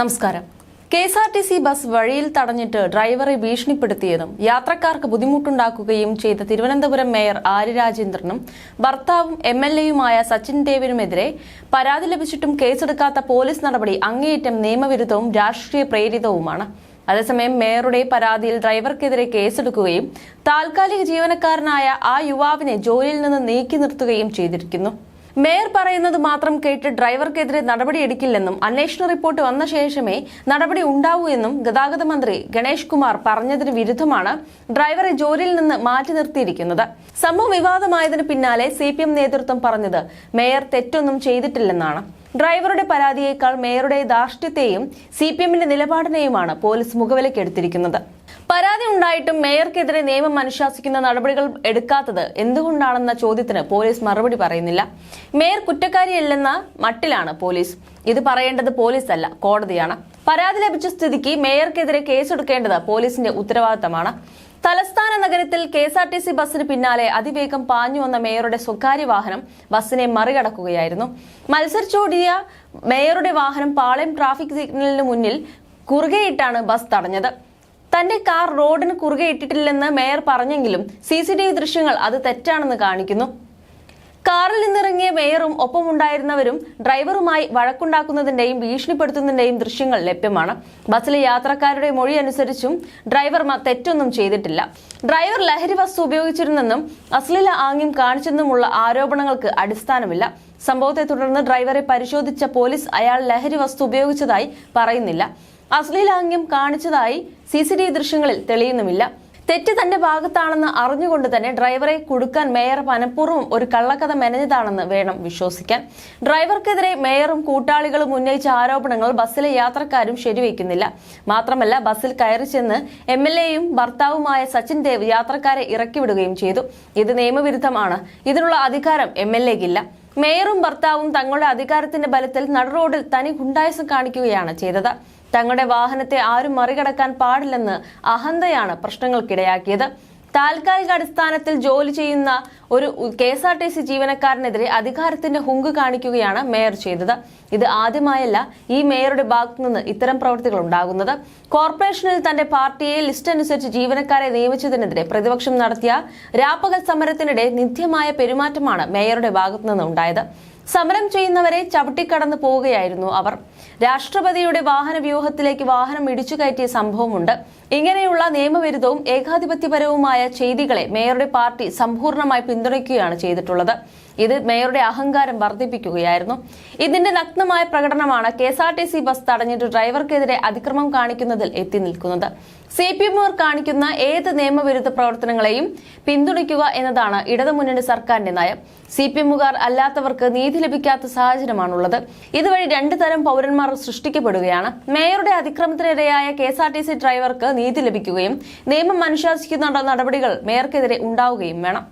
നമസ്കാരം. K S R T C bus വഴിയിൽ തടഞ്ഞിട്ട് ഡ്രൈവറെ ഭീഷണിപ്പെടുത്തിയതും യാത്രക്കാർക്ക് ബുദ്ധിമുട്ടുണ്ടാക്കുകയും ചെയ്ത തിരുവനന്തപുരം മേയർ ആര്യ രാജേന്ദ്രനും ഭർത്താവും എം എൽ എയുമായ സച്ചിൻ ദേവിനുമെതിരെ പരാതി ലഭിച്ചിട്ടും കേസെടുക്കാത്ത പോലീസ് നടപടി അങ്ങേയറ്റം നിയമവിരുദ്ധവും രാഷ്ട്രീയ പ്രേരിതവുമാണ്. അതേസമയം മേയറുടെ പരാതിയിൽ ഡ്രൈവർക്കെതിരെ കേസെടുക്കുകയും താൽക്കാലിക ജീവനക്കാരനായ ആ യുവാവിനെ ജോലിയിൽ നിന്ന് നീക്കി നിർത്തുകയും ചെയ്തിരിക്കുന്നു. മേയർ പറയുന്നത് മാത്രം കേട്ട് ഡ്രൈവർക്കെതിരെ നടപടിയെടുക്കില്ലെന്നും അന്വേഷണ റിപ്പോർട്ട് വന്ന ശേഷമേ നടപടി ഉണ്ടാവൂ എന്നും ഗതാഗത മന്ത്രി ഗണേഷ് കുമാർ പറഞ്ഞതിന് വിരുദ്ധമാണ് ഡ്രൈവറെ ജോലിയിൽ നിന്ന് മാറ്റി നിർത്തിയിരിക്കുന്നത്. സംഭവം വിവാദമായതിനു പിന്നാലെ സി നേതൃത്വം പറഞ്ഞത് മേയർ തെറ്റൊന്നും ചെയ്തിട്ടില്ലെന്നാണ്. ഡ്രൈവറുടെ പരാതിയേക്കാൾ മേയറുടെ ധാർഷ്ട്യത്തെയും സി പി എമ്മിന്റെ നിലപാടിനെയുമാണ് പോലീസ് മുഖവിലക്കെടുത്തിരിക്കുന്നത് പരാതി ഉണ്ടായിട്ടും മേയർക്കെതിരെ നിയമം അനുശാസിക്കുന്ന നടപടികൾ എടുക്കാത്തത് എന്തുകൊണ്ടാണെന്ന ചോദ്യത്തിന് പോലീസ് മറുപടി പറയുന്നില്ല. മേയർ കുറ്റക്കാരിയല്ലെന്ന മട്ടിലാണ് പോലീസ്. ഇത് പറയേണ്ടത് പോലീസല്ല കോടതിയാണ്. പരാതി ലഭിച്ച സ്ഥിതിക്ക് മേയർക്കെതിരെ കേസെടുക്കേണ്ടത് പോലീസിന്റെ ഉത്തരവാദിത്തമാണ്. തലസ്ഥാന നഗരത്തിൽ K S R T C ബസ്സിന് പിന്നാലെ അതിവേഗം പാഞ്ഞു വന്ന മേയറുടെ സ്വകാര്യ വാഹനം ബസ്സിനെ മറികടക്കുകയായിരുന്നു. മത്സരിച്ചോടിയ മേയറുടെ വാഹനം പാളയം ട്രാഫിക് സിഗ്നലിന് മുന്നിൽ കുറുകെയിട്ടാണ് ബസ് തടഞ്ഞത്. തന്റെ കാർ റോഡിന് കുറുകെ ഇട്ടിട്ടില്ലെന്ന് മേയർ പറഞ്ഞെങ്കിലും സി സി ടി വി ദൃശ്യങ്ങൾ അത് തെറ്റാണെന്ന് കാണിക്കുന്നു. കാറിൽ നിന്നിറങ്ങിയ മേയറും ഒപ്പമുണ്ടായിരുന്നവരും ഡ്രൈവറുമായി വഴക്കുണ്ടാക്കുന്നതിന്റെയും ഭീഷണിപ്പെടുത്തുന്നതിന്റെയും ദൃശ്യങ്ങൾ ലഭ്യമാണ്. ബസ്സിലെ യാത്രക്കാരുടെ മൊഴി അനുസരിച്ചും ഡ്രൈവർ തെറ്റൊന്നും ചെയ്തിട്ടില്ല. ഡ്രൈവർ ലഹരി വസ്തു ഉപയോഗിച്ചിരുന്നെന്നും അശ്ലീല ആംഗ്യം കാണിച്ചെന്നുമുള്ള ആരോപണങ്ങൾക്ക് അടിസ്ഥാനമില്ല. സംഭവത്തെ തുടർന്ന് ഡ്രൈവറെ പരിശോധിച്ച പോലീസ് അയാൾ ലഹരി വസ്തു ഉപയോഗിച്ചതായി പറയുന്നില്ല. അശ്ലീലാംഗ്യം കാണിച്ചതായി സി സി ടി വി ദൃശ്യങ്ങളിൽ തെളിയുന്നുമില്ല. തെറ്റ് തന്റെ ഭാഗത്താണെന്ന് അറിഞ്ഞുകൊണ്ട് തന്നെ ഡ്രൈവറെ കുടുക്കാൻ മേയർ മനഃപൂർവം ഒരു കള്ളക്കഥ മെനഞ്ഞതാണെന്ന് വേണം വിശ്വസിക്കാൻ. ഡ്രൈവർക്കെതിരെ മേയറും കൂട്ടാളികളും ഉന്നയിച്ച ആരോപണങ്ങൾ ബസ്സിലെ യാത്രക്കാരും ശരിവയ്ക്കുന്നില്ല മാത്രമല്ല ബസ്സിൽ കയറി ചെന്ന് എം എൽ എയും ഭർത്താവുമായ സച്ചിൻ ദേവ് യാത്രക്കാരെ ഇറക്കിവിടുകയും ചെയ്തു. ഇത് നിയമവിരുദ്ധമാണ്. ഇതിനുള്ള അധികാരം എം എൽ എക്കില്ല. മേയറും ഭർത്താവും തങ്ങളുടെ അധികാരത്തിന്റെ ബലത്തിൽ നടുറോഡിൽ തനി ഗുണ്ടായസം കാണിക്കുകയാണ് ചെയ്തത്. തങ്ങളുടെ വാഹനത്തെ ആരും മറികടക്കാൻ പാടില്ലെന്ന് അഹന്തയാണ് പ്രശ്നങ്ങൾക്കിടയാക്കിയത്. താൽക്കാലിക അടിസ്ഥാനത്തിൽ ജോലി ചെയ്യുന്ന ഒരു K S R T C ജീവനക്കാരനെതിരെ അധികാരത്തിന്റെ ഹുങ്ക് കാണിക്കുകയാണ് മേയർ ചെയ്തത്. ഇത് ആദ്യമായല്ല ഈ മേയറുടെ ഭാഗത്തു നിന്ന് ഇത്തരം പ്രവൃത്തികൾ ഉണ്ടാകുന്നത്. കോർപ്പറേഷനിൽ തന്റെ പാർട്ടിയെ ലിസ്റ്റ് അനുസരിച്ച് ജീവനക്കാരെ നിയമിച്ചതിനെതിരെ പ്രതിപക്ഷം നടത്തിയ രാപ്പകൽ സമരത്തിനിടെ നിത്യമായ പെരുമാറ്റമാണ് മേയറുടെ ഭാഗത്തു നിന്ന് ഉണ്ടായത്. സമരം ചെയ്യുന്നവരെ ചവിട്ടിക്കടന്നു പോവുകയായിരുന്നു അവർ. രാഷ്ട്രപതിയുടെ വാഹന വ്യൂഹത്തിലേക്ക് വാഹനം ഇടിച്ചു കയറ്റിയ സംഭവമുണ്ട്. ഇങ്ങനെയുള്ള നിയമവിരുദ്ധവും ഏകാധിപത്യപരവുമായ ചെയ്തികളെ മേയറുടെ പാർട്ടി സമ്പൂർണമായി പിന്തുണയ്ക്കുകയാണ് ചെയ്തിട്ടുള്ളത്. ഇത് മേയറുടെ അഹങ്കാരം വർദ്ധിപ്പിക്കുകയായിരുന്നു. ഇതിന്റെ നഗ്നമായ പ്രകടനമാണ് K S R T C bus തടഞ്ഞിട്ട് ഡ്രൈവർക്കെതിരെ അതിക്രമം കാണിക്കുന്നതിൽ എത്തി നിൽക്കുന്നത്. സി പി കാണിക്കുന്ന ഏത് നിയമവിരുദ്ധ പ്രവർത്തനങ്ങളെയും പിന്തുണയ്ക്കുക എന്നതാണ് ഇടതുമുന്നണി സർക്കാരിന്റെ നയം. സി പി എമ്മുകാർ അല്ലാത്തവർക്ക് നീതി ലഭിക്കാത്ത സാഹചര്യമാണുള്ളത്. ഇതുവഴി രണ്ടു തരം പൗരന്മാർ സൃഷ്ടിക്കപ്പെടുകയാണ്. മേയറുടെ അതിക്രമത്തിനിരയായ K S R T C ഡ്രൈവർക്ക് നീതി ലഭിക്കുകയും നിയമം അനുശാസിക്കുന്ന നടപടികൾ മേയർക്കെതിരെ ഉണ്ടാവുകയും വേണം.